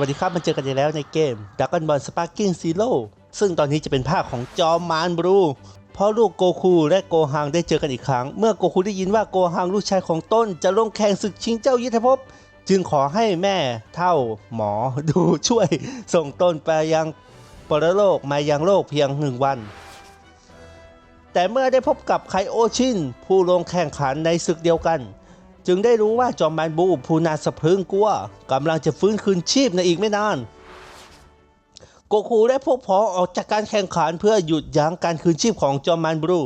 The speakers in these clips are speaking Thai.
วัสดีครับ มาเจอกันอีกแล้วในเกม Dragon Ball Sparking Zero ซึ่งตอนนี้จะเป็นภาคของจอมมารบลูเพราะลูกโกคูและโกฮังได้เจอกันอีกครั้ง เมื่อโกคูได้ยินว่าโกฮังลูกชายของต้นจะลงแข่งศึกชิงเจ้ายุทธภพ จึงขอให้แม่เท่าหมอดูช่วยส่งต้นไปยังปรโลกมายังโลกเพียงหนึ่งวัน แต่เมื่อได้พบกับไคโอชินผู้ลงแข่งขันในศึกเดียวกัน จึงได้รู้ว่าจอมมารบูผู้นาสะพึงกลัวกำลังจะฟื้นคืนชีพในอีกไม่นานโกคูได้พวกพ้องออกจากการแข่งขันเพื่อหยุดยั้งการคืนชีพของจอมมารบลู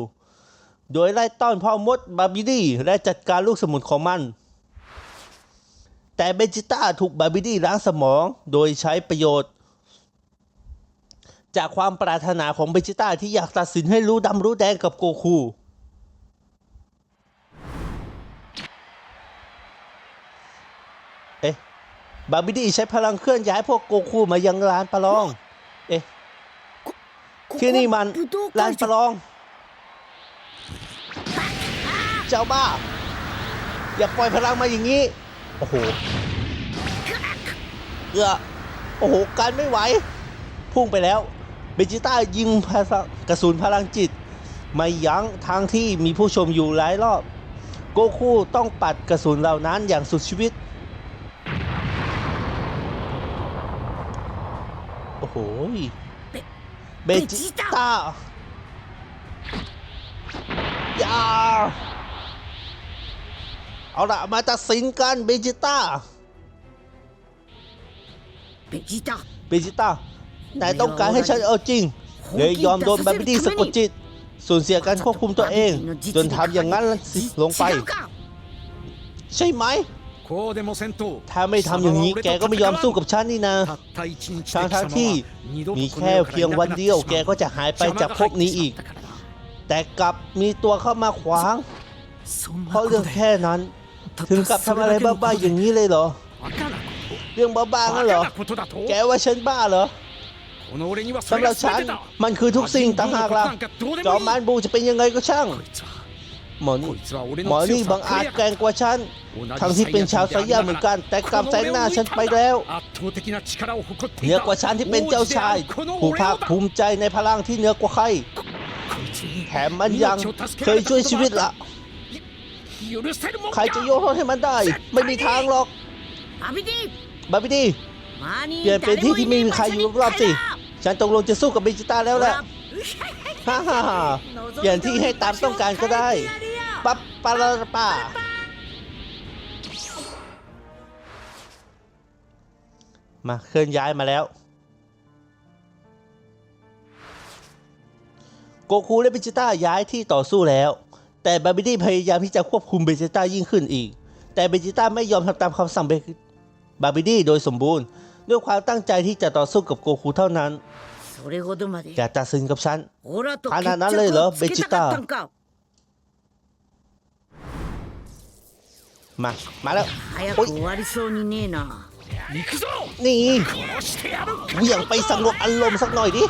โดยไล่ต้อนพ่อมดบาบิดี้และจัดการลูกสมุนของมัน แต่เบจิต้าถูกบาบิดี้ล้างสมองโดยใช้ประโยชน์ จากความปรารถนาของเบจิต้าที่อยากตัดสินให้รู้ดำรู้แดงกับโกคู บาบิดี้ใช้พลังเคลื่อนย้ายพวกโกคูมายังลานประลอง เอ๊ะที่นี่มันลานประลอง เจ้าบ้า อย่าปล่อยพลังมาอย่างนี้ โอ้โหเอือโอ้โห การไม่ไหว พุ่งไปแล้ว เบจิต้ายิงพลังกระสุนพลังจิต ไม่ยั้งทางที่มีผู้ชมอยู่หลายรอบ โกคูต้องปัดกระสุนเหล่านั้นอย่างสุดชีวิต โ้ยเบจิต้าย่าเอาละมาตัดสินกันเบจิต้าเบจิต้าเบจิต้านายต้องการให้ฉันเอาจริงเลยยอมโดนแบบนี้สะกดจิตสูญเสียการควบคุมตัวเอง จนทำอย่างนั้นลงไป ใช่ไหม ถ้าไม่ทำอย่างนี้แกก็ไม่ยอมสู้กับฉันนี่นะทั้งทั้งที่มีแค่เพียงวันเดียว แกก็จะหายไปจากพวกนี้อีก แต่กลับมีตัวเข้ามาขวาง เพราะเรื่องแค่นั้น ถึงกับทำอะไรบ้าๆอย่างนี้เลยเหรอ เรื่องบ้าๆนั่นเหรอ แกว่าฉันบ้าเหรอสำหรับฉันมันคือทุกสิ่งต่างหากล่ะจอมมันบูจะเป็นยังไงก็ช่าง หมอนี่มอนี่บางอาจแกงกว่าฉันทั้งที่เป็นชาวไซยาเหมือนกัน แต่กำแสงหน้าฉันไปแล้วเหนือกว่าฉันที่เป็นเจ้าชาย ผู้ภาคภูมิใจในพลังที่เหนือกว่าใครแถมมันยังเคยช่วยชีวิตละใครจะโยนโทษให้มันได้ ไม่มีทางหรอกบาบิดีเปลี่ยนเป็นที่ที่ไม่มีใครอยู่รอบสิ ฉันตกลงจะสู้กับบิจิต้าแล้วแหละฮ่าฮ่าเปลี่ยนที่ให้ตามต้องการก็ได้ ปั๊บปะละป้ามาเคลื่อนย้ายมาแล้วโกคูและเบจิต้าย้ายที่ต่อสู้แล้ว แต่บาบิดี้พยายามที่จะควบคุมเบจิต้ายิ่งขึ้นอีก แต่เบจิต้าไม่ยอมทำตามคำสั่งบาบิดี้โดยสมบูรณ์ ด้วยความตั้งใจที่จะต่อสู้กับโกคูเท่านั้นอย่าตัดสินกับฉันขนาดนั้นเลยเหรอเบจิต้า มา มาแล้ว 早 โอ๊ く ย 終わりそうにねえな行くぞ นี่ 殺してやる เหวี่ยงไปสงบอารมณ์สักหน่อยดิ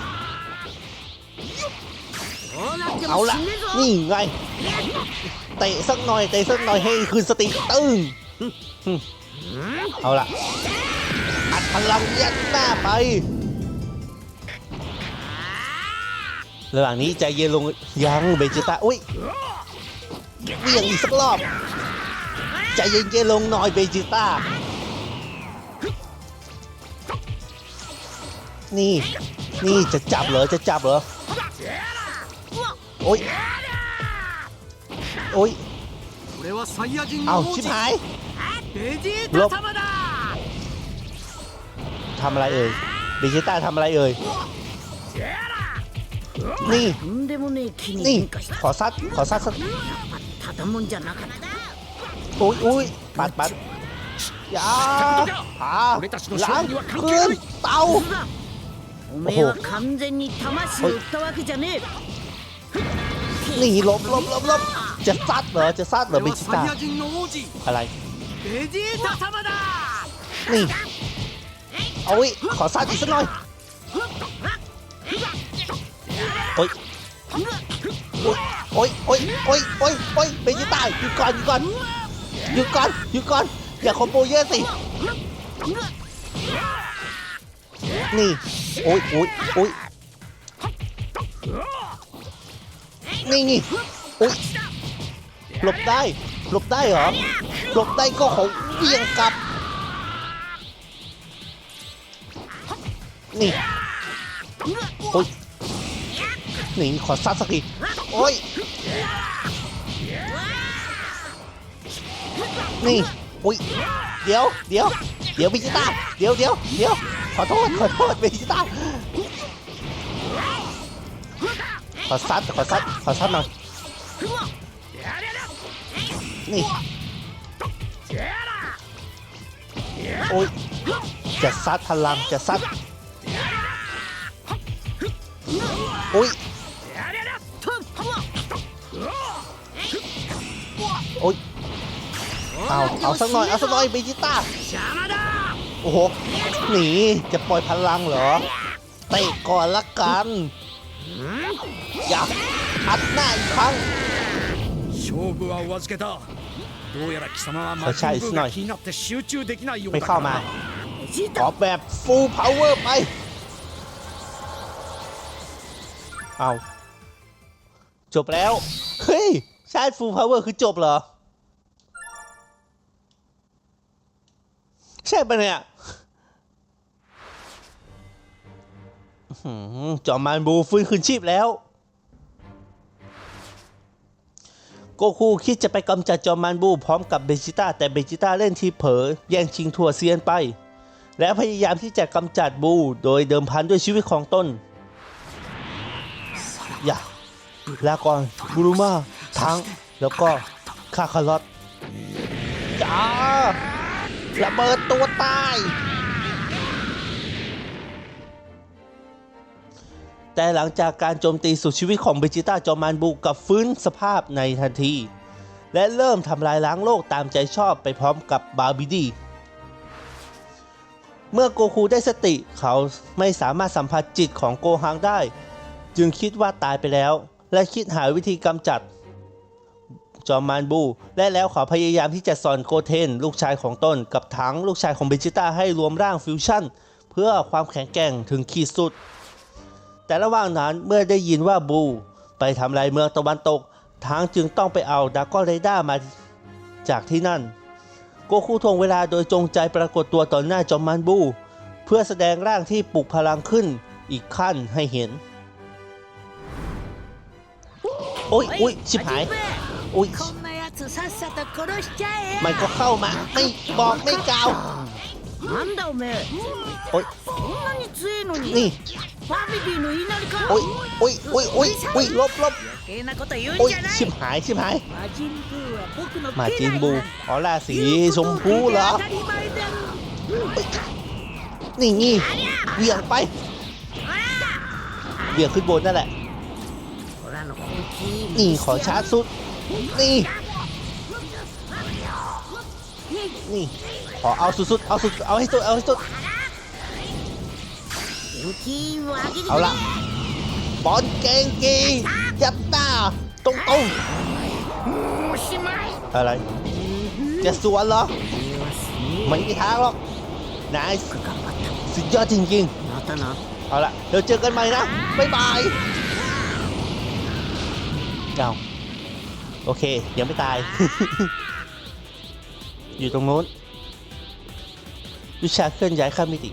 こうなって เอา も ละ 死ねえぞ นี่ไง เตะสักหน่อย เตะสักหน่อยให้คืนสติตึ้งหึเอาละอัดพลังยัดหน้าไประหว่างนี้ใจเย็นลงยังเบจิต้าอุ้ยเหวี่ยงอีกสักรอบ ใจเย็นๆลงหน่อยเบจิต้า นี่ นี่จะจับเหรอ จะจับเหรอ โอ้ย โอ้ย เอาชิบหาย ลบทำอะไรเอ่ยเบจิต้าทำอะไรเอ่ย นี่ นี่ ขอซัด ขอซัดซัด อ้ยอุ้ยปัดปัดยาอ่าล้างคืนเตาโอ้โหนี่ลบลบลบลบจะซัดเหรอจะซัดเหรอเบจิต้าอะไรนี่เอาวิขอซัดอีกสักหน่อยโอ้ยโอ้ยโอ้ยโอ้ยโอ้ยโอ้ยเบจิต้าอยู่ก่อนอยู่ก่อน หยุดก่อนหยุดก่อน อย่าคอมโบเยอะสิ นี่ โอ้ยโอ้ยโอ้ยนี่นี่โอ้ยหลบได้ หลบได้เหรอ หลบได้ก็ของเวียงกลับ นี่โอ้ยนี่ขอซัดสักทีโอ้ย นี่โอ้ยเดี๋ยวเดี๋ยวเดี๋ยวบิจิต้าเดี๋ยวเดี๋ยวเดี๋ยวขอโทษขอโทษบิจิต้าขอซัดขอซัดขอซัดหน่อยนี่โอ้ยจะซัดพลังจะซัดโอ้ยโอ้ย เอาเอาสักหน่อยเอาสักหน่อยเบจิต้าโอ้โหหนีจะปล่อยพลังเหรอเตะก่อนละกันอยากอัดหน้าอีกครั้งใช่สหน่อยไม่เข้ามาขอแบบฟูลพาวเวอร์ไปเอาจบแล้ว เฮ้ย ใช่ฟูลพาวเวอร์คือจบเหรอ ใช่ปะเนี่ยจอมมานบูฟื้นคืนชีพแล้ว โกคูคิดจะไปกำจัดจอมมานบูพร้อมกับเบจิต้าแต่เบจิต้าเล่นทีเผลอแย่งชิงถั่วเซียนไป และพยายามที่จะกำจัดบูโดยเดิมพันด้วยชีวิตของตนอย่าลาก่อนบูรุมาทั้งแล้วก็คาคาลอตจ้า ระเบิดตัวตาย แต่หลังจากการโจมตีสุดชีวิตของเบจิต้าจอมานบุกกับฟื้นสภาพในทันที และเริ่มทำลายล้างโลกตามใจชอบไปพร้อมกับบาบิดีเมื่อโกคูได้สติเขาไม่สามารถสัมผัสจิตของโกฮังได้ จึงคิดว่าตายไปแล้ว และคิดหาวิธีกำจัด จอมมานบู และแล้วเขาพยายามที่จะสอนโกเทน ลูกชายของตนกับถังลูกชายของเบจิต้าให้รวมร่างฟิวชั่น เพื่อความแข็งแกร่งถึงขีดสุด แต่ระหว่างนั้นเมื่อได้ยินว่าบู ไปทำลายเมืองตะวันตกทางจึงต้องไปเอาดากอนเรด้ามาจากที่นั่น โกคูทวงเวลาโดยจงใจปรากฏตัวต่อหน้าจอมมันบู เพื่อแสดงร่างที่ปลุกพลังขึ้นอีกขั้นให้เห็น โอ้ยโอ้ยชิบหาย อ้ย こんなやつさっさと殺しちゃえよ มันก็เข้ามา ไม่บอกไม่กล่าว なんだおめえ โอ้ย そんなに強えのに นี่ ファビビの言いなりか โอ้ยโอ้ยโอ้ยโอ้ยโอ้ยลบลบ 余計なこと言うん โอ้ย じゃない ชิบหายชิบหาย 魔人ブーは僕の มา 家 จิน 来 บู なんだ อ๋อราสี 言う ช こと ม を พู 聞いて เหรอ 当たり前だ นี่นี่เหวี่ยงไปเหวี่ยงขึ้นบนนั่นแหละ ほらの本気 นี่ขอชาร์จสุด นี่ นี่ ขอเอาสุดๆ เอาสุด เอาให้สุด เอาให้สุด เอาละบอลเกงกีจับตาตรงตรงอะไร จะสวนเหรอ มันไม่ทางหรอกนายสุดยอดจริงๆ เอาละเดี๋ยวเจอกันใหม่นะ บ๊ายบายเอา โอเค ยังไม่ตาย อยู่ตรงโน้น วิชาเคลื่อนย้ายข้ามมิติ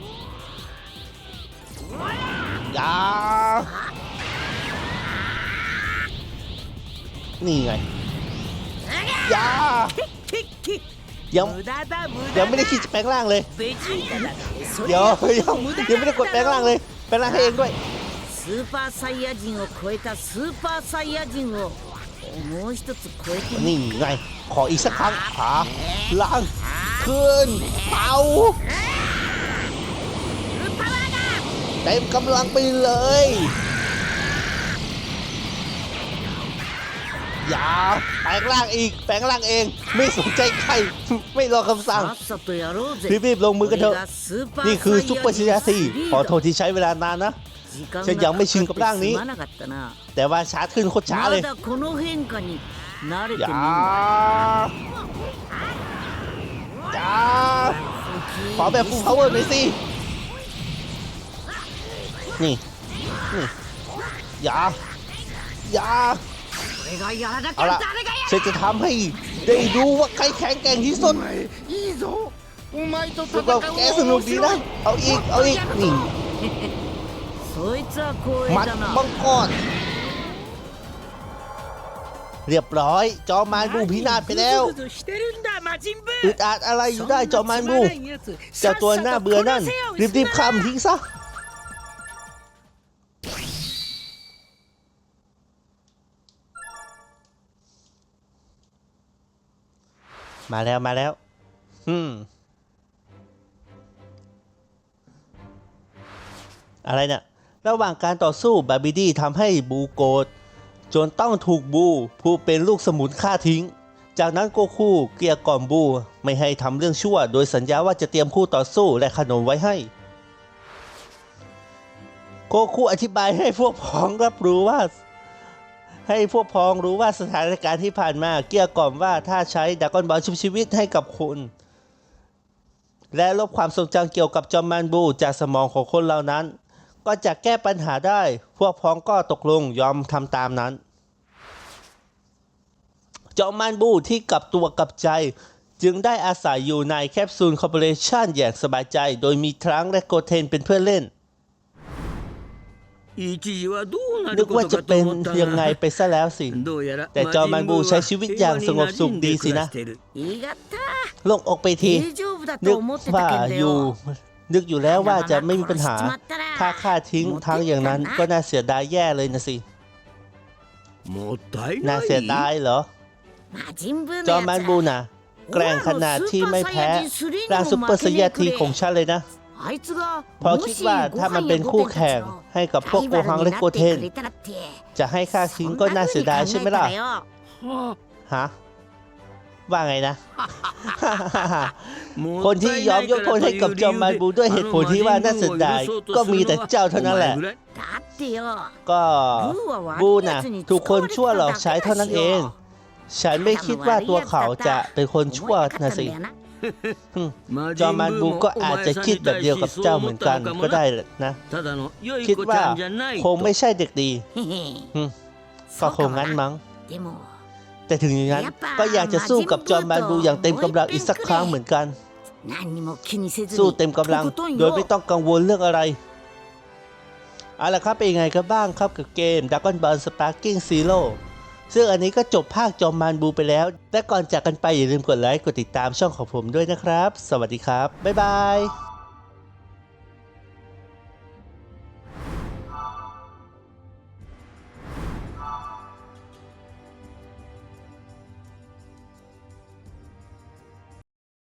อยานี่ไงอยา キッキッ ยัง 無駄だ無 ยั 駄 งไม่ได้คิดจะแปลงร่างเลย ベジータだってそれ เดี๋ยว やって ยัง も無駄 ยังไม่ได้กดแปลงร่างเลย แปลงร่างให้เองด้วย スーパーサイヤ人を超えたスーパーサイヤ人を もう一つ超えてみ นี่ไง ขออีกสักครั้งขาล่างขึ้นเป่าเต็มกำลังไปเลย อย่าแปลงร่างอีก แปลงร่างเอง ไม่สนใจใคร ไม่รอคำสั่ง さっさとやろうぜ รีบๆลงมือกันเถอะ これがスーパー นี่คือซุปเปอร์ サ ชิ イ ยา ヤ ซี 人 ขอโทษที่ใช้เวลานานนะ 時間 ฉันยังไม่ชินกับร่างนี้ แต่ว่าช้าขึ้นโคตรช้าเลยอย่าจ้าขอแบบฟูลพาวเวอร์หน่อยสิ นี่ นี่ อย่า อย่า เอาละฉันจะทำให้ได้ดูว่าใครแข็งแกร่งที่สุดพวกเราแกสนุกดีนะ เอาอีก เอาอีก นี่ มัดบังกรเรียบร้อย จอมานบูพินาศไปแล้วอึดอัดอะไรอยู่ได้จอมานบูเจ้าตัวหน้าเบื่อนั่น รีบรีบข้ามทิ้งซะมาแล้วมาแล้ว อืม อะไรเนี่ย ระหว่างการต่อสู้บาบิดี้ทำให้บูโกรธจนต้องถูกบูผู้เป็นลูกสมุนฆ่าทิ้ง จากนั้นโกคูเกลียกล่อมบูไม่ให้ทำเรื่องชั่ว โดยสัญญาว่าจะเตรียมคู่ต่อสู้และขนมไว้ให้ โกคูอธิบายให้พวกพ้องรับรู้ว่า ให้พวกพ้องรู้ว่าสถานการณ์ที่ผ่านมาเกลียกล่อมว่าถ้าใช้ดากอนบอลชุบชีวิตให้กับคุณและลบความทรงจำเกี่ยวกับจอมมันบูจากสมองของคนเหล่านั้น ก็จะแก้ปัญหาได้ พวกพ้องก็ตกลงยอมทำตามนั้น เจ้ามันบูที่กลับตัวกลับใจจึงได้อาศัยอยู่ในแคปซูลคอร์ปอเรชันอย่างสบายใจ โดยมีทรังและโกเทนเป็นเพื่อนเล่น นึกว่าจะเป็นยังไงไปซะแล้วสิ แต่จอมันบูใช้ชีวิตอย่างสงบสุขดีสินะลงออกไปที นึกว่าอยู่ นึกอยู่แล้วว่าจะไม่มีปัญหา ถ้าข้าทิ้งทางอย่างนั้นก็น่าเสียดายแย่เลยนะสิ น่าเสียดายเหรอจอมแมนบูน่ะ แกร่งขนาดที่ไม่แพ้ร่างซูเปอร์สยาทีของฉันเลยนะพอคิดว่าถ้ามันเป็นคู่แข่งให้กับพวกโกฮังและโกเทน จะให้ข้าทิ้งก็น่าเสียดายใช่ไหมล่ะฮะ ว่าไงนะ คนที่ยอมยกโทษให้กับจอมมานบูด้วยเหตุผลที่ว่าน่าเสียดายก็มีแต่เจ้าเท่านั้นแหละ ก็บูน่ะถูกคนชั่วหลอกใช้เท่านั้นเอง ฉันไม่คิดว่าตัวเขาจะเป็นคนชั่วนะสิจอมันบูก็อาจจะคิดแบบเดียวกับเจ้าเหมือนกันก็ได้นะ คิดว่าคงไม่ใช่เด็กดีก็คงงั้นมั้ง แต่ถึงอย่างนั้นก็อยากจะสู้กับจอห์นมนบูอย่างเต็มกำลังอีกสักครั้งเหมือนกัน สู้เต็มกำลังโดยไม่ต้องกังวลเรื่องอะไรเอาละครับเป็นยังไงกันบ้างครับกับเกม Dragon Ball Sparking Zero ซึ่งอันนี้ก็จบภาคจอมมานบูไปแล้ว แต่ก่อนจากกันไปอย่าลืมกดไลค์กดติดตามช่องของผมด้วยนะครับ สวัสดีครับ บ๊ายบาย